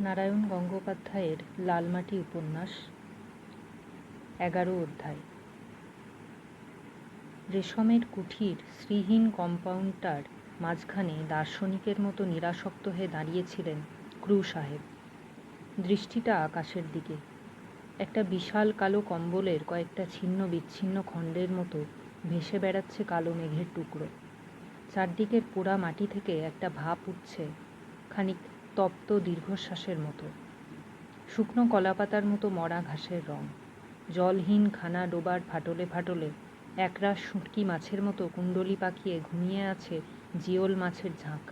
নারায়ণ গঙ্গোপাধ্যায়ের লালমাটি উপন্যাস, এগারো অধ্যায়। রেশমের কুঠির শ্রীহীন কম্পাউন্ডটার মাঝখানে দার্শনিকের মতো নিরাসক্ত হয়ে দাঁড়িয়েছিলেন ক্রু সাহেব। দৃষ্টিটা আকাশের দিকে। একটা বিশাল কালো কম্বলের কয়েকটা ছিন্ন বিচ্ছিন্ন খণ্ডের মতো ভেসে বেড়াচ্ছে কালো মেঘের টুকরো। চারদিকের পোড়া মাটি থেকে একটা ভাপ উঠছে। খানিক তপ্ত দীর্ঘশ্বাসের মতো। শুকনো কলাপাতার মতো মরা ঘাসের রং। জলহীন খানা ডোবার ফাটলে ফাটলে একরাশ শুঁটকি মাছের মতো কুণ্ডলি পাকিয়ে ঘুমিয়ে আছে জিওল মাছের ঝাঁক।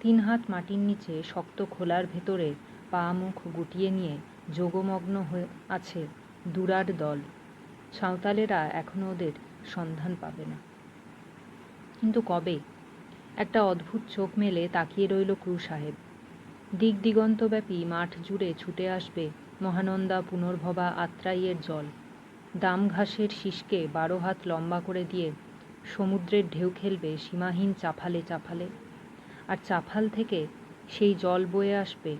তিন হাত মাটির নিচে শক্ত খোলার ভেতরে পা মুখ গুটিয়ে নিয়ে যোগমগ্ন হয়ে আছে দুরার দল। সাঁওতালেরা এখনও ওদের সন্ধান পাবে না। কিন্তু কবে? একটা অদ্ভুত চোখ মেলে তাকিয়ে রইল ক্রু সাহেব। দিক দিগন্তব্যাপী মাঠ জুড়ে ছুটে আসবে মহানন্দা পুনর্ভবা আত্রাইয়ের জল। দাম ঘাসের শীষকে বারো হাত লম্বা করে দিয়ে সমুদ্রের ঢেউ খেলবে সীমাহীন চাফালে চাফালে। আর চাফাল থেকে সেই জল বয়ে আসবে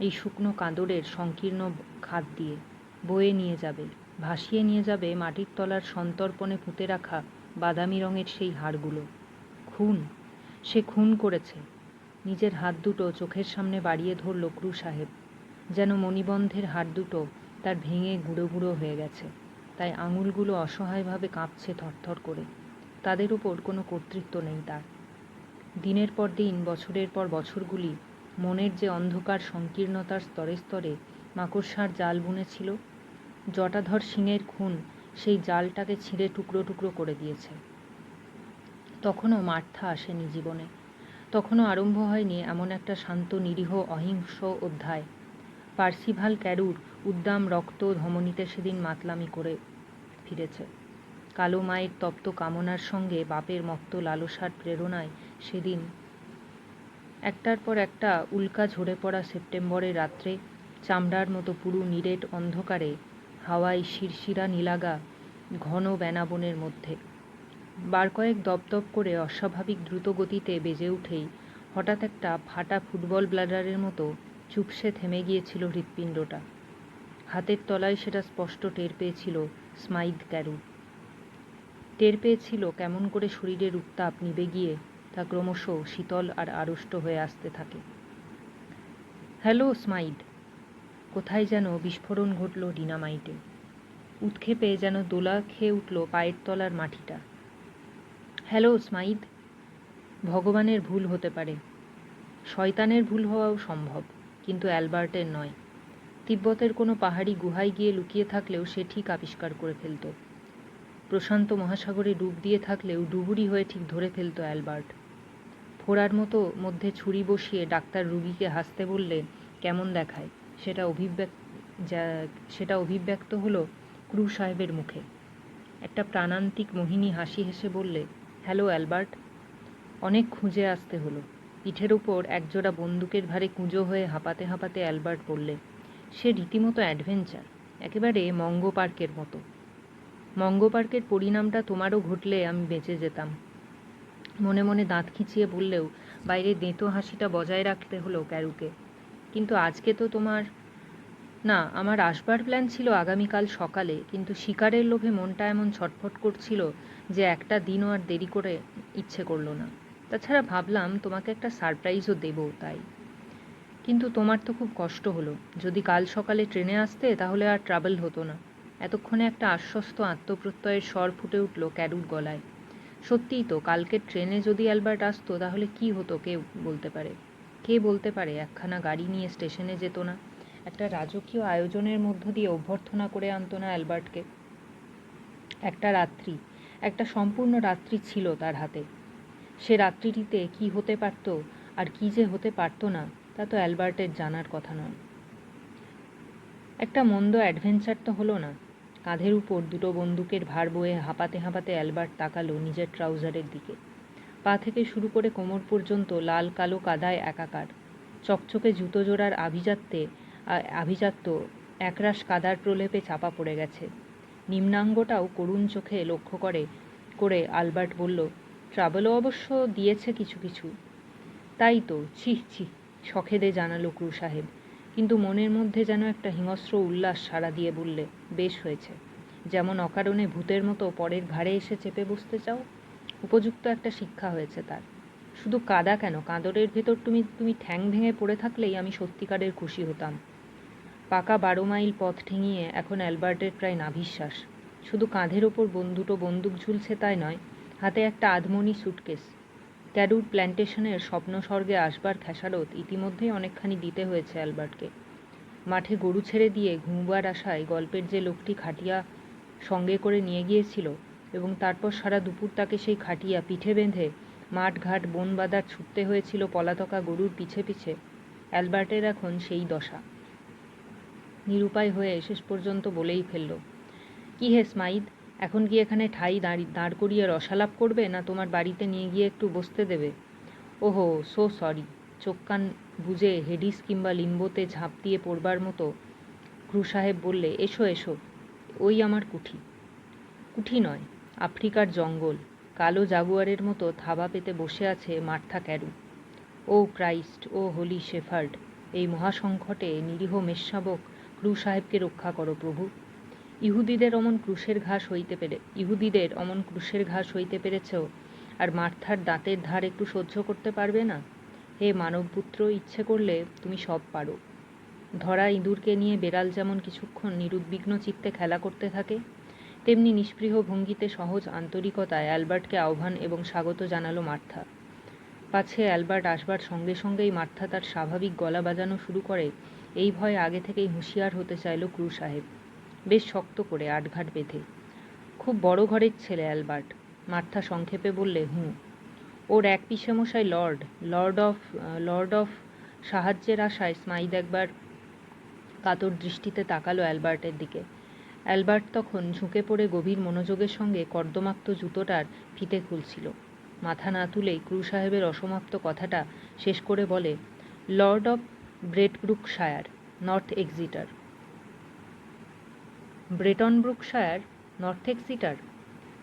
এই শুকনো কাঁদরের সংকীর্ণ খাত দিয়ে। বয়ে নিয়ে যাবে, ভাসিয়ে নিয়ে যাবে মাটির তলার সন্তর্পণে পুঁতে রাখা বাদামি রঙের সেই হাড়গুলো। খুন, সে খুন করেছে। নিজের হাত দুটো চোখের সামনে বাড়িয়ে ধরল ক্রু সাহেব। যেন মণিবন্ধের হাত দুটো তার ভেঙে গুঁড়ো গুঁড়ো হয়ে গেছে। তাই আঙুলগুলো অসহায়ভাবে কাঁপছে থরথর করে। তাদের উপর কোনো কর্তৃত্ব নেই তার। দিনের পর দিন, বছরের পর বছরগুলি মনের যে অন্ধকার সংকীর্ণতার স্তরে স্তরে মাকড়সার জাল বুনেছিল, জটাধর সিংয়ের খুন সেই জালটাকে ছিঁড়ে টুকরো টুকরো করে দিয়েছে। তখনও মার্থা আসেনি জীবনে। তখনও আরম্ভ হয়নি এমন একটা শান্ত, নিরীহ, অহিংস অধ্যায়। পার্সিভাল ক্যারুর উদ্দাম রক্ত ধমনীতে সেদিন মাতলামি করে ফিরেছে। কালো মায়ের তপ্ত কামনার সঙ্গে বাপের মত্ত লালসার প্রেরণায় সেদিন একটার পর একটা উল্কা ঝরে পড়া সেপ্টেম্বরের রাত্রে চামড়ার মতো পুরু নিরেট অন্ধকারে হাওয়ায় শিরশিরা নীলাগা ঘন বেনাবনের মধ্যে। বার কয়েক দপদপ করে অস্বাভাবিক দ্রুত গতিতে বেজে উঠেই হঠাৎ একটা ফাটা ফুটবল ব্লাডারের মতো চুপসে থেমে গিয়েছিল হৃৎপিণ্ডটা। হাতের তলায় সেটা স্পষ্ট টের পেয়েছিল স্মাইদ ক্যারু। টের পেয়েছিল কেমন করে শরীরের উত্তাপ নিবে গিয়ে তা ক্রমশ শীতল আর আড়ষ্ট হয়ে আসতে থাকে। হ্যালো স্মাইদ কোথায় যেন বিস্ফোরণ ঘটল ডিনামাইটে। উৎক্ষেপে যেন দোলা খেয়ে উঠল পায়ের তলার মাটিটা। হ্যালো স্মাইদ ভগবানের ভুল হতে পারে। শয়তানের ভুল হওয়াও সম্ভব, কিন্তু অ্যালবার্টের নয়। তিব্বতের কোনো পাহাড়ি গুহায় গিয়ে লুকিয়ে থাকলেও সে ঠিক আবিষ্কার করে ফেলত। প্রশান্ত মহাসাগরে ডুব দিয়ে থাকলেও ডুবুরি হয়ে ঠিক ধরে ফেলত অ্যালবার্ট। ফোড়ার মতো মধ্যে ছুরি বসিয়ে ডাক্তার রুগীকে হাসতে বললে, কেমন দেখায়? সেটা অভিব্যক্ত, যা, সেটা অভিব্যক্ত হলো ক্রু সাহেবের মুখে। একটা প্রাণান্তিক মোহিনী হাসি হেসে বললে হ্যালো, অ্যালবার্ট। অনেক খুঁজে আসতে হলো। পিঠের উপর একজোড়া বন্দুকের ভারে কুঁজো হয়ে হাঁপাতে হাঁপাতে অ্যালবার্ট বললে, সে রীতিমতো অ্যাডভেঞ্চার, একেবারে মঙ্গ পার্কের মতো। মঙ্গ পার্কের পরিণামটা তোমারও ঘটলে আমি বেঁচে যেতাম। মনে মনে দাঁত খিচিয়ে বললেও, বাইরে দেঁতো হাসিটা বজায় রাখতে হলো ক্যারুকে। কিন্তু আজকে তো তোমার না, আমার আসবার প্ল্যান ছিল আগামীকাল সকালে, কিন্তু শিকারের লোভে মনটা এমন ছটফট করছিল যে একটা দিনও আর দেরি করে ইচ্ছে করল না। তাছাড়া ভাবলাম তোমাকে একটা সারপ্রাইজও দেবো তাই। কিন্তু তোমার তো খুব কষ্ট হলো। যদি কাল সকালে ট্রেনে আসতে, তাহলে আর ট্রাভেল হতো না। এতক্ষণে একটা আশ্বস্ত আত্মপ্রত্যয়ের স্বর ফুটে উঠল ক্যারুর গলায়। সত্যিই তো, কালকে ট্রেনে যদি অ্যালবার্ট আসতো, তাহলে কি হতো, কে বলতে পারে? কে বলতে পারে, একখানা গাড়ি নিয়ে স্টেশনে যেত না? একটা রাজকীয় আয়োজনের মধ্য দিয়ে অভ্যর্থনা করে আনতো না অ্যালবার্টকে। একটা রাত্রি, একটা সম্পূর্ণ রাত্রি ছিল তার হাতে। সে রাত্রিটিতে কি হতে পারত আর কি যে হতে পারতো না, তা তো অ্যালবার্টের জানার কথা নয়। একটা মন্দ অ্যাডভেঞ্চার তো হলো না। কাঁধের উপর দুটো বন্দুকের ভার বয়ে হাঁপাতে হাঁপাতে অ্যালবার্ট তাকালো নিজের ট্রাউজারের দিকে। পা থেকে শুরু করে কোমর পর্যন্ত লাল কালো কাদায় একাকার। চকচকে জুতো জোড়ার আভিজাত্যে আভিজাত্য একরাশ কাদার প্রলেপে চাপা পড়ে গেছে। নিম্নাঙ্গটাও করুণ চোখে লক্ষ্য করে করে আলবার্ট বলল, ট্রাভেলও অবশ্য দিয়েছে কিছু কিছু। তাই তো, ছি ছি, সখেদে জানালো ক্রু সাহেব, কিন্তু মনের মধ্যে যেন একটা হিংস্র উল্লাস সাড়া দিয়ে বললে, বেশ হয়েছে। যেমন অকারণে ভূতের মতো পরের ঘাড়ে এসে চেপে বসতে চাও, উপযুক্ত একটা শিক্ষা হয়েছে তার। শুধু কাদা কেন? কাঁদরের ভেতর তুমি তুমি ঠ্যাং ভেঙে পড়ে থাকলেই আমি সত্যিকারের খুশি হতাম। পাকা বারো মাইল পথ ঠেঙিয়ে এখন অ্যালবার্টের প্রায় নাভিশ্বাস। শুধু কাঁধের ওপর দুটো বন্দুক ঝুলছে তাই নয়, হাতে একটা আধমনি সুটকেস। ক্যারুর প্ল্যান্টেশনের স্বপ্ন স্বর্গে আসবার খেসারত ইতিমধ্যেই অনেকখানি দিতে হয়েছে অ্যালবার্টকে। মাঠে গরু ছেড়ে দিয়ে ঘুমবার আশায় গল্পের যে লোকটি খাটিয়া সঙ্গে করে নিয়ে গিয়েছিল এবং তারপর সারা দুপুর তাকে সেই খাটিয়া পিঠে বেঁধে মাঠ ঘাট বন বাদার ছুটতে হয়েছিল পলাতকা গরুর পিছে পিছে, অ্যালবার্টের এখন সেই দশা। নিরুপায় হয়ে শেষ পর্যন্ত বলেই ফেলল। কি হে স্মাইদ এখন কি এখানে ঠাই দাঁড়ি, দাঁড় করিয়ে রসালাপ করবে না তোমার বাড়িতে নিয়ে গিয়ে একটু বসতে দেবে? ওহো, সো সরি। চোখ কান বুঝে হেডিস কিংবা লিম্বোতে ঝাঁপ দিয়ে পড়বার মতো ক্রু সাহেব বললে, এসো এসো। ওই আমার কুঠি। কুঠি নয়, আফ্রিকার জঙ্গল। কালো জাগুয়ারের মতো থাবা পেতে বসে আছে Martha ক্যারু। O Christ, O holy shepherd এই মহাসংকটে নিরীহ মেষশাবক ক্রু সাহেবকে রক্ষা করো প্রভু। ইহুদিদের অমন ক্রুশের ঘাস হইতে পেরে, ইহুদিদের অমন ক্রুশের ঘাস হইতে পেরেছেও আর মার্থার দাঁতের ধার একটু সহ্য করতে পারবে না? হে মানবপুত্র, ইচ্ছে করলে তুমি সব পারো। ধরা ইঁদুরকে নিয়ে বেড়াল যেমন কিছুক্ষণ নিরুদ্বিগ্ন চিত্তে খেলা করতে থাকে, তেমনি নিষ্পৃহ ভঙ্গিতে সহজ আন্তরিকতায় অ্যালবার্টকে আহ্বান এবং স্বাগত জানালো মার্থা। পাছে অ্যালবার্ট আসবার সঙ্গে সঙ্গেই মার্থা তার স্বাভাবিক গলা বাজানো শুরু করে এই ভয়ে আগে থেকেই হুঁশিয়ার হতে চাইল ক্রু সাহেব। বেশ শক্ত করে আটঘাট বেঁধে। খুব বড় ঘরের ছেলে অ্যালবার্ট। মার্থা সংক্ষেপে বললে, হুঁ, ওর এক পিসেমশাই lord lord of lord of সাহায্যের আশায় স্মাইদ একবার কাতর দৃষ্টিতে তাকালো অ্যালবার্টের দিকে। অ্যালবার্ট তখন ঝুঁকে পড়ে গভীর মনোযোগের সঙ্গে কর্দমাক্ত জুতোটার ফিতে খুলছিল। মাথা না তুলেই ক্রু সাহেবের অসমাপ্ত কথাটা শেষ করে বলে, lord of Bredbrookshire North Exeter. Bretonbrookshire, North Exeter?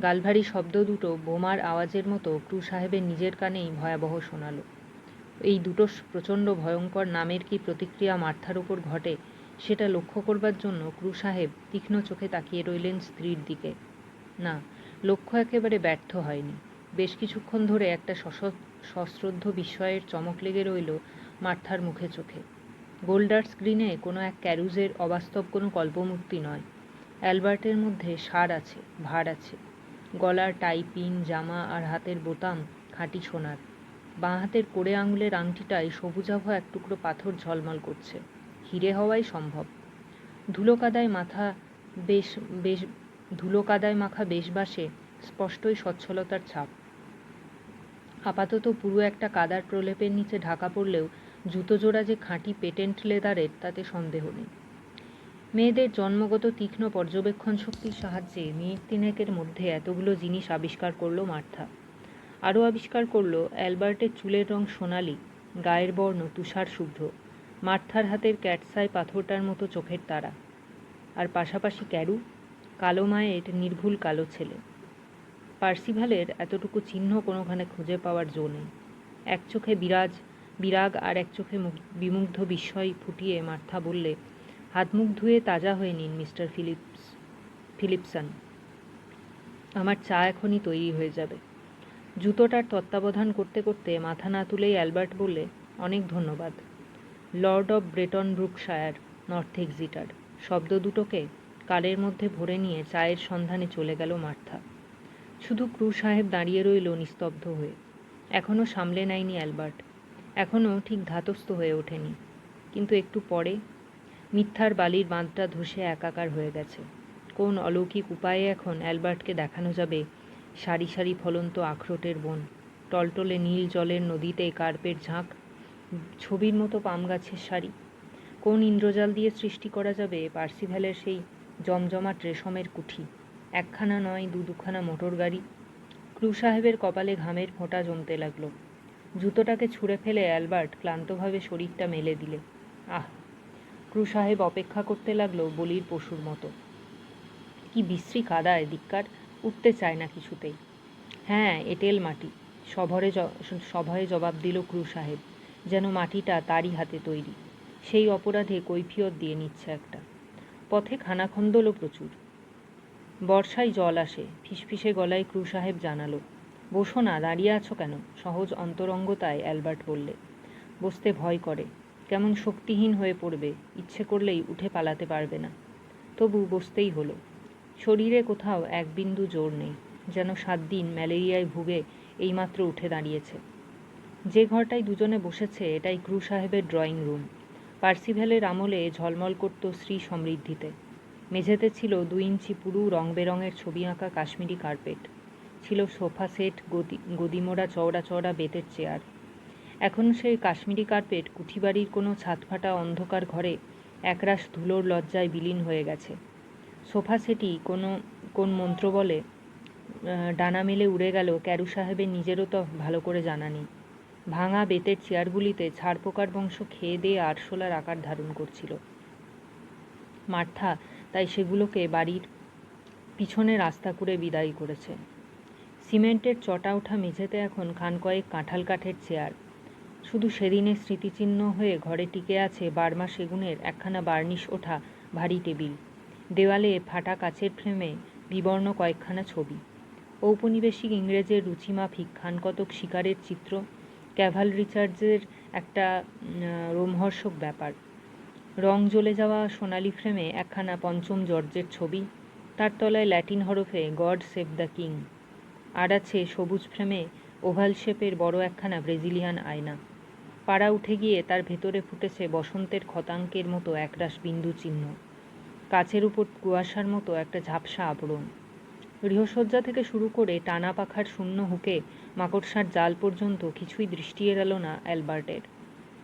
গালভারি শব্দ দুটো বোমার আওয়াজের মতো ক্রু সাহেবের নিজের কানেই ভয়াবহ শোনালো। এই দুটো প্রচণ্ড ভয়ঙ্কর নামের কি প্রতিক্রিয়া মার্থার ওপর ঘটে, সেটা লক্ষ্য করবার জন্য ক্রু সাহেব তীক্ষ্ণ চোখে তাকিয়ে রইলেন স্ত্রীর দিকে। না, লক্ষ্য একেবারে ব্যর্থ হয়নি। বেশ কিছুক্ষণ ধরে একটা সশ্রদ্ধ বিস্ময়ের চমক লেগে রইল মার্থার মুখে চোখে। গোল্ডার স্ক্রিনে কোনো এক ক্যারুজের অবাস্তব কোনো কল্পমূর্তি নয়। অ্যালবার্টের মধ্যে সার আছে, ভার আছে। গলার টাইপিন জামা আর হাতের বোতাম খাঁটি সোনার। বাঁ হাতের কোড়ে আঙুলের আংটিটায় সবুজাভ এক টুকরো পাথর ঝলমল করছে। হিরে হওয়াই সম্ভব। ধুলো কাদায় মাথা বেশ বেশ ধুলো কাদায় মাখা বেশবাসে স্পষ্টই সচ্ছলতার ছাপ। আপাতত পুরো একটা কাদার প্রলেপের নিচে ঢাকা পড়লেও জুতো জোড়া যে খাঁটি পেটেন্ট লেদারের, তাতে সন্দেহ নেই। মেয়েদের জন্মগত তীক্ষ্ণ পর্যবেক্ষণ শক্তির সাহায্যে মিনিট তিনেকের মধ্যে এতগুলো জিনিস আবিষ্কার করল মার্থা। আরও আবিষ্কার করল অ্যালবার্টের চুলের রং সোনালি, গায়ের বর্ণ তুষার শুভ্র, মার্থার হাতের ক্যাটসাই পাথরটার মতো চোখের তারা। আর পাশাপাশি ক্যারু, কালো মায়ের নির্ভুল কালো ছেলে। পার্সিভালের এতটুকু চিহ্ন কোনোখানে খুঁজে পাওয়ার জো নেই। এক চোখে বিরাজ বিরাগ আর এক চোখে বিমুগ্ধ বিস্ময় ফুটিয়ে মার্থা বললে, হাত মুখ ধুয়ে তাজা হয়ে নিন, মিস্টার ফিলিপস, ফিলিপসন। আমার চা এখনই তৈরি হয়ে যাবে। জুতোটার তত্ত্বাবধান করতে করতে মাথা না তুলেই অ্যালবার্ট বললে, অনেক ধন্যবাদ। Lord of Bretonbrookshire, North Exeter. শব্দ দুটোকে কালের মধ্যে ভরে নিয়ে চায়ের সন্ধানে চলে গেল মার্থা। শুধু ক্রু সাহেব দাঁড়িয়ে রইল নিস্তব্ধ হয়ে। এখনও সামলে নেয়নি অ্যালবার্ট। এখনও ঠিক ধাতস্থ হয়ে ওঠেনি। কিন্তু একটু পরে মিথ্যার বালির বাঁধটা ধসে একাকার হয়ে গেছে। কোন অলৌকিক উপায়ে এখন অ্যালবার্টকে দেখানো যাবে? সারি সারি ফলন্ত আখরোটের বন, টলটলে নীল জলের নদীতে কার্পের ঝাঁক, ছবির মতো পাম গাছের সারি। কোন ইন্দ্রজাল দিয়ে সৃষ্টি করা যাবে? পার্সিভ্যালের সেই জমজমাট রেশমের কুঠি। একখানা নয়, দু দুখানা মোটর গাড়ি। ক্রু সাহেবের কপালে ঘামের ফোঁটা জমতে লাগল। জুতোটাকে ছুঁড়ে ফেলে অ্যালবার্ট ক্লান্তভাবে শরীরটা মেলে দিলে। আহ, ক্রু সাহেব অপেক্ষা করতে লাগল বলির পশুর মতো। কি বিশ্রী কাদায় দিক্কার উঠতে চায় না কিছুতেই। হ্যাঁ এঁটেল মাটি, সভরে সভয়ে জবাব দিল ক্রু সাহেব, যেন মাটিটা তারই হাতে তৈরি। সেই অপরাধে কৈফিয়ত দিয়ে নিচ্ছে একটা। পথে খানাখন্দলও প্রচুর। বর্ষায় জল আসে, ফিসফিসে গলায় ক্রু সাহেব জানালো বসো না, দাঁড়িয়ে আছো কেন? সহজ অন্তরঙ্গতায় অ্যালবার্ট বললে। বসতে ভয় করে। কেমন শক্তিহীন হয়ে পড়বে, ইচ্ছে করলেই উঠে পালাতে পারবে না। তবু বসতেই হলো। শরীরে কোথাও এক বিন্দু জোর নেই, যেন সাত দিন ম্যালেরিয়ায় ভুগে এইমাত্র উঠে দাঁড়িয়েছে। যে ঘরটায় দুজনে বসেছে, এটাই ক্রু সাহেবের ড্রয়িং রুম। পার্সিভ্যালের আমলে ঝলমল করত শ্রী সমৃদ্ধিতে। মেঝেতে ছিল দুই ইঞ্চি পুরু রং বেরঙের ছবি আঁকা কাশ্মীরি কার্পেট। ছিল সোফা সেট, গদি, গদিমোড়া, চওড়া চওড়া বেতের চেয়ার। এখন সেই কাশ্মীরি কার্পেট, কুঠিবাড়ির কোনো ছাদফাটা অন্ধকার ঘরে একরাশ ধুলোর লজ্জায় বিলীন হয়ে গেছে। সোফা সেটি কোনো, কোন মন্ত্র বলে? ডানা মেলে উড়ে গেল, ক্যারু সাহেবের নিজেরও তো ভালো করে জানা নেই। ভাঙা বেতের চেয়ারগুলিতে ছাড়পোকার বংশ খেয়ে দিয়ে আরশোলার আকার ধারণ করছিল। মার্থা তাই সেগুলোকে বাড়ির পিছনে রাস্তা করে বিদায় করেছে। সিমেন্টের চটা ওঠা মেঝেতে এখন খান কয়েক কাঁঠাল কাঠের চেয়ার। শুধু সেদিনের স্মৃতিচিহ্ন হয়ে ঘরে টিকে আছে বার্মা সেগুনের একখানা বার্নিশ ওঠা ভারী টেবিল। দেওয়ালে ফাটা কাচের ফ্রেমে বিবর্ণ কয়েকখানা ছবি। ঔপনিবেশিক ইংরেজের রুচিমাফিক খানকতক শিকারের চিত্র, ক্যাভাল রিচার্ডসের একটা রোমহর্ষক ব্যাপার। রং জ্বলে যাওয়া সোনালি ফ্রেমে একখানা পঞ্চম জর্জের ছবি। তার তলায় ল্যাটিন হরফে গড সেভ দ্য কিং। আর আছে সবুজ ফ্রেমে ওভাল শেপের বড় একখানা ব্রেজিলিয়ান আয়না। পাড়া উঠে গিয়ে তার ভেতরে ফুটেছে বসন্তের ক্ষতাঙ্কের মতো একরাশ বিন্দু চিহ্ন। কাছের উপর কুয়াশার মতো একটা ঝাপসা আবরণ। গৃহসজ্জা থেকে শুরু করে টানা পাখার শূন্য হুকে মাকড়সার জাল পর্যন্ত কিছুই দৃষ্টি এড়ালো না অ্যালবার্টের।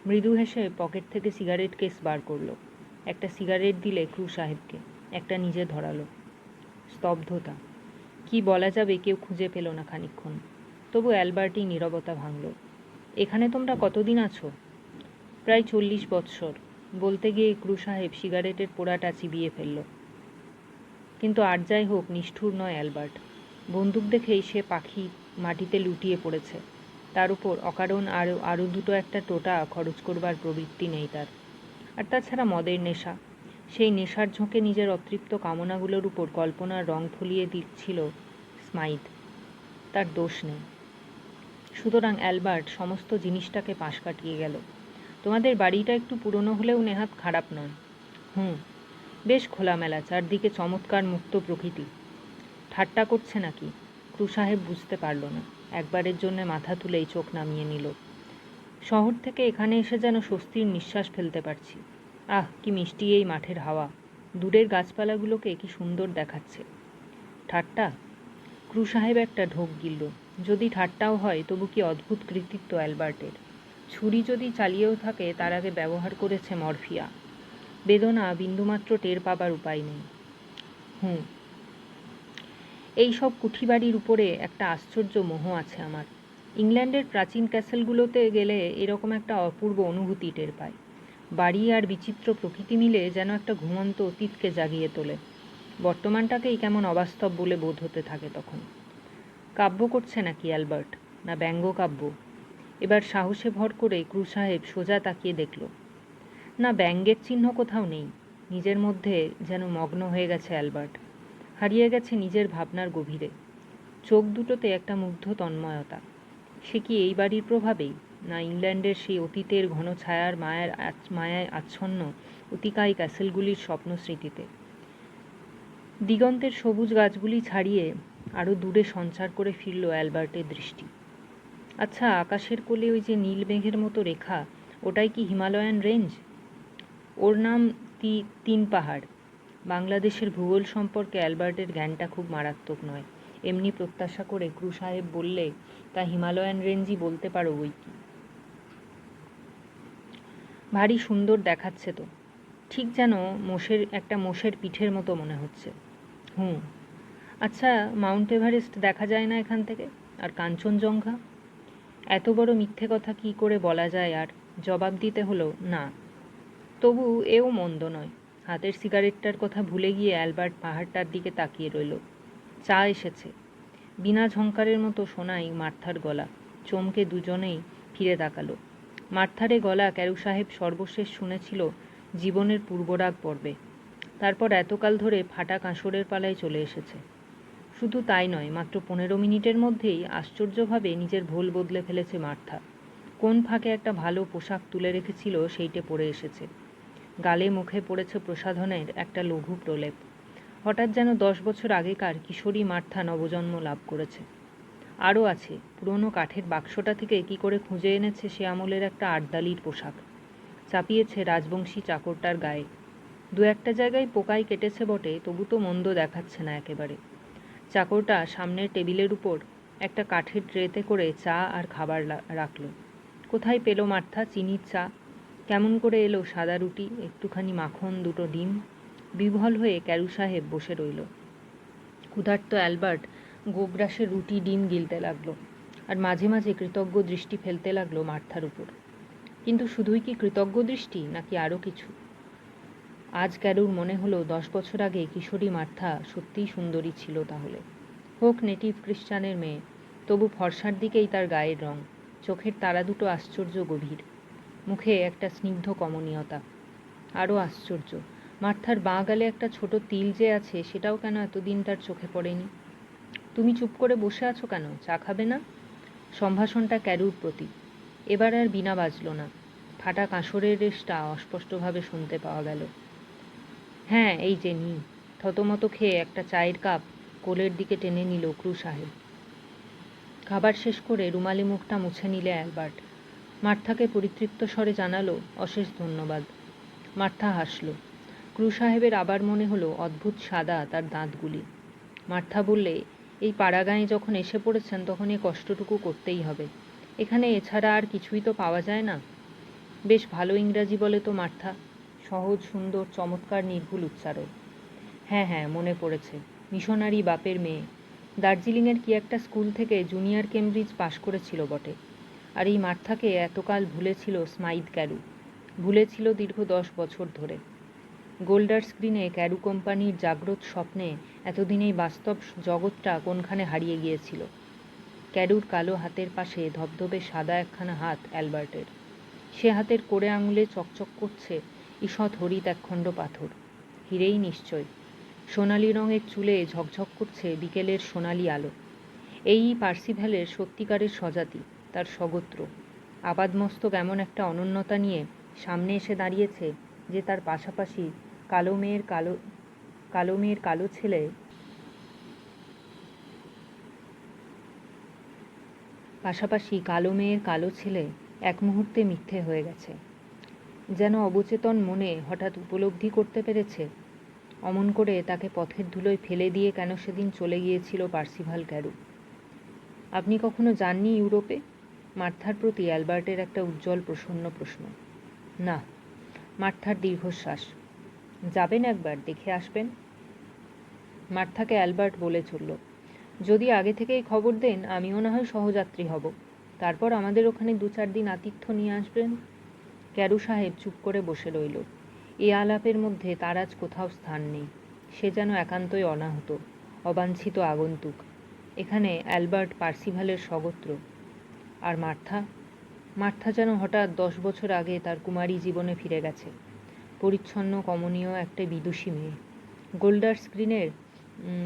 মৃদু হেসে পকেট থেকে সিগারেট কেস বার করল। একটা সিগারেট দিলে ক্রু সাহেবকে, একটা নিজে ধরালো। স্তব্ধতা। কি বলা যাবে কেউ খুঁজে পেল না খানিক্ষণ তবু অ্যালবার্টই নীরবতা ভাঙল। এখানে তোমরা কতদিন আছো? প্রায় চল্লিশ বৎসর, বলতে গিয়ে ক্রু সাহেব সিগারেটের পোড়াটা চিবিয়ে ফেলল। কিন্তু আর যাই হোক, নিষ্ঠুর নয় অ্যালবার্ট। বন্দুক দেখেই সে পাখি মাটিতে লুটিয়ে পড়েছে। তার উপর অকারণ আরও আরও দুটো একটা টোটা খরচ করবার প্রবৃত্তি নেই তার। আর তাছাড়া মদের নেশা। সেই নেশার ঝোঁকে নিজের অতৃপ্ত কামনাগুলোর উপর কল্পনার রং ফলিয়ে দিচ্ছিল স্মাইথ তার দোষ নেই। সুতরাং অ্যালবার্ট সমস্ত জিনিসটাকে পাশ কাটিয়ে গেল। তোমাদের বাড়িটা একটু পুরনো হলেও নেহাত খারাপ নয়। হুম, বেশ খোলামেলা, চারদিকে চমৎকার মুক্ত প্রকৃতি। ঠাট্টা করছে নাকি? ক্রু সাহেব বুঝতে পারল না। একবারের জন্য মাথা তুলেই চোখ নামিয়ে নিল। শহর থেকে এখানে এসে যেন স্বস্তির নিঃশ্বাস ফেলতে পারছি। আহ, কি মিষ্টি এই মাঠের হাওয়া। দূরের গাছপালাগুলোকে কি সুন্দর দেখাচ্ছে। ঠাট্টা? ক্রু সাহেব একটা ঢোক গিলল। যদি ঠাট্টাও হয়, তবু কি অদ্ভুত কৃতিত্ব অ্যালবার্টের। ছুরি যদি চালিয়েও থাকে, তার আগে ব্যবহার করেছে মরফিয়া। বেদনা বিন্দুমাত্র টের পাবার উপায় নেই। হুম এই সব কুঠিবাড়ির উপরে একটা আশ্চর্য মোহ আছে আমার। ইংল্যান্ডের প্রাচীন ক্যাসেলগুলোতে গেলে এরকম একটা অপূর্ব অনুভূতি টের পায়। বাড়ি আর বিচিত্র প্রকৃতি মিলে যেন একটা ঘুমন্ত অতীতকে জাগিয়ে তোলে। বর্তমানটাকেই কেমন অবাস্তব বলে বোধ হতে থাকে তখন। কাব্য করছে নাকি অ্যালবার্ট? না ব্যঙ্গ কাব্য? এবার সাহসে ভর করে ক্রু সাহেব সোজা তাকিয়ে দেখল। না ব্যঙ্গের চিহ্ন কোথাও নেই। নিজের মধ্যে যেন মগ্ন হয়ে গেছে অ্যালবার্ট। হারিয়ে গেছে নিজের ভাবনার গভীরে। চোখ দুটোতে একটা মুগ্ধ তন্ময়তা। সে কি এই বাড়ির প্রভাবেই? না ইংল্যান্ডের সেই অতীতের ঘন ছায়ার মায়ের মায়ায় আচ্ছন্ন অতিকায় ক্যাসেলগুলির স্বপ্ন স্মৃতিতে দিগন্তের সবুজ গাছগুলি ছাড়িয়ে আরও দূরে সঞ্চার করে ফিরল অ্যালবার্টের দৃষ্টি। আচ্ছা আকাশের কোলে ওই যে নীল মেঘের মতো রেখা, ওটাই কি হিমালয়ান রেঞ্জ? ওর নাম তি, তিন পাহাড়। বাংলাদেশের ভূগোল সম্পর্কে অ্যালবার্টের জ্ঞানটা খুব মারাত্মক নয়। এমনি প্রত্যাশা করে ক্রু সাহেব বললে, তা হিমালয়ান রেঞ্জই বলতে পারো ওই কি? ভারী সুন্দর দেখাচ্ছে তো। ঠিক যেন মোষের, একটা মোষের পিঠের মতো মনে হচ্ছে। হুম। আচ্ছা মাউন্ট এভারেস্ট দেখা যায় না এখান থেকে? আর কাঞ্চনজঙ্ঘা? এত বড় মিথ্যে কথা কি করে বলা যায় আর জবাব দিতে হলো? না। তবু এও মন্দ নয়। হাতের সিগারেটটার কথা ভুলে গিয়ে অ্যালবার্ট পাহাড়টার দিকে তাকিয়ে রইল। চা এসেছে। বিনা ঝঙ্কারের মতো শোনাই মার্থার গলা। চমকে দুজনেই ফিরে তাকালো। মার্থারে গলা ক্যারু সাহেব সর্বশেষ শুনেছিল জীবনের পূর্বরাগ পর্বে। তারপর এতকাল ধরে ফাটা কাঁসরের পালায় চলে এসেছে। শুধু তাই নয়, মাত্র পনেরো মিনিটের মধ্যেই আশ্চর্যভাবে নিজের ভোল বদলে ফেলেছে মার্থা। কোন ফাঁকে একটা ভালো পোশাক তুলে রেখেছিল সেইটে পরে এসেছে। গালে মুখে পড়েছে প্রসাধনের একটা লঘু প্রলেপ। হঠাৎ যেন দশ বছর আগেকার কিশোরী মার্থা নবজন্ম লাভ করেছে। আরও আছে, পুরনো কাঠের বাক্সটা থেকে কি করে খুঁজে এনেছে সে আমলের একটা আটদালির পোশাক। চাপিয়েছে রাজবংশী চাকরটার গায়ে। দু একটা জায়গায় পোকায় কেটেছে বটে, তবু তো মন্দ দেখাচ্ছে না একেবারে। চাকরটা সামনের টেবিলের উপর একটা কাঠের ট্রেতে করে চা আর খাবার রাখল। কোথায় পেল মার্থা চিনির চা? কেমন করে এলো সাদা রুটি, একটুখানি মাখন, দুটো ডিম? বিভল হয়ে ক্যারু সাহেব বসে রইল। ক্ষুধার্ত অ্যালবার্ট গোগ্রাসে রুটি, ডিম গিলতে লাগল আর মাঝে মাঝে কৃতজ্ঞ দৃষ্টি ফেলতে লাগল মার্থার উপর। কিন্তু শুধুই কি কৃতজ্ঞ দৃষ্টি, নাকি আরও কিছু? আজ ক্যারুর মনে হলো দশ বছর আগে কিশোরী মার্থা সত্যিই সুন্দরী ছিল তাহলে। হোক নেটিভ খ্রিস্টানের মেয়ে, তবু ফর্সার দিকেই তার গায়ের রং, চোখের তারা দুটো আশ্চর্য গভীর, মুখে একটা স্নিগ্ধ কমনীয়তা। আরও আশ্চর্য, মার্থার বাঁ গালে একটা ছোট তিল যে আছে সেটাও কেন এতদিন তার চোখে পড়েনি? তুমি চুপ করে বসে আছো কেন? চা খাবে না? সম্ভাষণটা ক্যারুর প্রতি। এবার আর বিনা বাজল না। ফাটা কাঁসরের রেশটা অস্পষ্টভাবে শুনতে পাওয়া গেল। হ্যাঁ এই যে নি থতমত খেয়ে একটা চায়ের কাপ কোলের দিকে টেনে নিল ক্রু সাহেব। খাবার শেষ করে রুমালি মুখটা মুছে নিলে অ্যালবার্ট মার্থাকে পরিতৃপ্ত স্বরে জানালো, অশেষ ধন্যবাদ। মার্থা হাসল। ক্রু সাহেবের আবার মনে হলো অদ্ভুত সাদা তার দাঁতগুলি। মার্থা বললে, এই পাড়াগাঁয়ে যখন এসে পড়েছেন তখন এই কষ্টটুকু করতেই হবে। এখানে এছাড়া আর কিছুই তো পাওয়া যায় না? বেশ ভালো ইংরাজি বলে তো মার্থা। সহজ, সুন্দর, চমৎকার, নির্ভুল উচ্চারণ। হ্যাঁ হ্যাঁ মনে পড়েছে। মিশনারি বাপের মেয়ে। দার্জিলিংয়ের কি একটা স্কুল থেকে জুনিয়র কেমব্রিজ পাশ করেছিল বটে। আর এই মার্থাকে এতকাল ভুলেছিল স্মাইদ ক্যারু। ভুলেছিল দীর্ঘ দশ বছর ধরে। গোল্ডার স্ক্রিনে ক্যারু কোম্পানির জাগ্রত স্বপ্নে এতদিনেই বাস্তব জগৎটা কোনখানে হারিয়ে গিয়েছিল? ক্যারুর কালো হাতের পাশে ধবধবে সাদা একখানা হাত অ্যালবার্টের। সে হাতের কোড়ে আঙুলে চকচক করছে ঈষৎ হরিত একখণ্ড পাথর। হিরেই নিশ্চয়। সোনালি রঙের চুলে ঝকঝক করছে বিকেলের সোনালি আলো। এই পার্সিভ্যালের সত্যিকারের স্বজাতি, তার স্বগোত্র। আপাদমস্তক এমন একটা অনন্যতা নিয়ে সামনে এসে দাঁড়িয়েছে যে তার পাশাপাশি কালো মেয়ের কালো কালো মেয়ের কালো ছেলে পাশাপাশি কালো মেয়ের কালো ছেলে এক মুহূর্তে মিথ্যে হয়ে গেছে। যেন অবচেতন মনে হঠাৎ উপলব্ধি করতে পেরেছে। অমন করে তাকে পথের ধুলোয় ফেলে দিয়ে কেন সেদিন চলে গিয়েছিল পার্সিভাল ক্যারু। আপনি কখনো যাননি ইউরোপে? মার্থার প্রতি অ্যালবার্টের একটা উজ্জ্বল প্রসন্ন প্রশ্ন। না, মার্থার দীর্ঘশ্বাস। যাবেন একবার, দেখে আসবেন। মার্থাকে অ্যালবার্ট বলে চলল, যদি আগে থেকেই খবর দেন, আমিও না হয় সহযাত্রী হব। তারপর আমাদের ওখানে দু চার দিন আতিথ্য নিয়ে আসবেন। ক্যারু সাহেব চুপ করে বসে রইল। এ আলাপের মধ্যে তার আজ কোথাও স্থান নেই। সে যেন একান্তই অনাহত, অবাঞ্ছিত আগন্তুক। এখানে অ্যালবার্ট পার্সিভালের স্বগোত্র আর মার্থা? মার্থা যেন হঠাৎ দশ বছর আগে তার কুমারী জীবনে ফিরে গেছে। পরিচ্ছন্ন, কমনীয় একটা বিদুষী মেয়ে। গোল্ডার স্ক্রিনের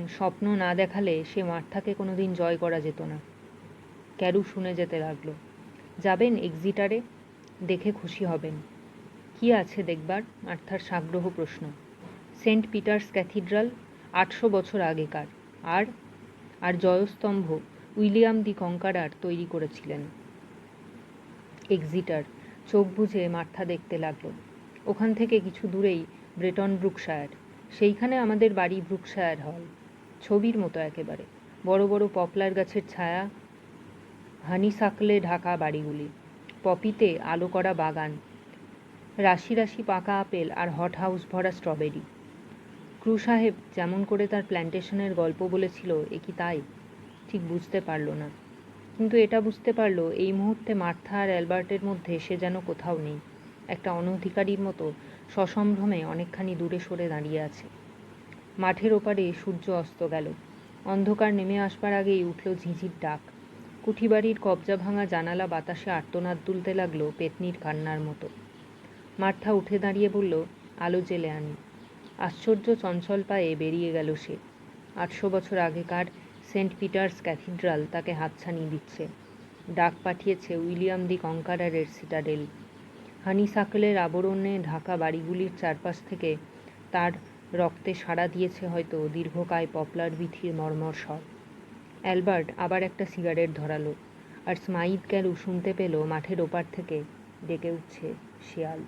স্বপ্ন না দেখালে সে মার্থাকে কোনোদিন জয় করা যেত না। ক্যারু শুনে যেতে লাগল। যাবেন এক্সিটারে? দেখে খুশি হবেন। কি আছে দেখবার? মার্থার সাগ্রহ প্রশ্ন। সেন্ট পিটার্স ক্যাথিড্রাল, আটশো বছর আগেকার। আর? আর জয়স্তম্ভ, উইলিয়াম দি কঙ্কারার তৈরি করেছিলেন। এক্সিটার, চোখ বুঝে মার্থা দেখতে লাগল। ওখান থেকে কিছু দূরেই ব্রেটন ব্রুকশায়ার। সেইখানে আমাদের বাড়ি ব্রুকশায়ার হল। ছবির মতো একেবারে। বড় বড় পপলার গাছের ছায়া, হানিসাকলে ঢাকা বাড়িগুলি। পপিতে আলো করা বাগান। রাশি রাশি পাকা আপেল আর হট হাউস ভরা স্ট্রবেরি। ক্রু সাহেব যেমন করে তার প্ল্যান্টেশনের গল্প বলেছিল, এ কি তাই? ঠিক বুঝতে পারল না। কিন্তু এটা বুঝতে পারল, এই মুহূর্তে মার্থা আর অ্যালবার্টের মধ্যে সে যেন কোথাও নেই। একটা অনধিকারীর মতো সসম্ভ্রমে অনেকখানি দূরে সরে দাঁড়িয়ে আছে। মাঠের ওপারে সূর্য অস্ত গেল। অন্ধকার নেমে আসবার আগেই উঠল ঝিঝির ডাক। কুঠিবাড়ির কবজা ভাঙা জানালা বাতাসে আর্তনাদ তুলতে লাগল পেতনির কান্নার মতো। মার্থা উঠে দাঁড়িয়ে বলল, আলো জেলে আনি। আশ্চর্য চঞ্চল পায়ে বেরিয়ে গেল সে। আটশো বছর আগেকার সেন্ট পিটার্স ক্যাথিড্রাল তাকে হাতছানি দিচ্ছে। ডাক পাঠিয়েছে উইলিয়াম দি কঙ্কারারের সিটাডেল। হানিসাকলের আবরণে ঢাকা বাড়িগুলির চারপাশ থেকে তার রক্তে সাড়া দিয়েছে হয়তো দীর্ঘকায় পপলার বিথির মর্মর স্বর। অ্যালবার্ট আবার একটা সিগারেট ধরালো, আর স্মাইদ ক্যালু শুনতে পেল মাঠের ওপার থেকে, ডেকে উঠছে শিয়াল।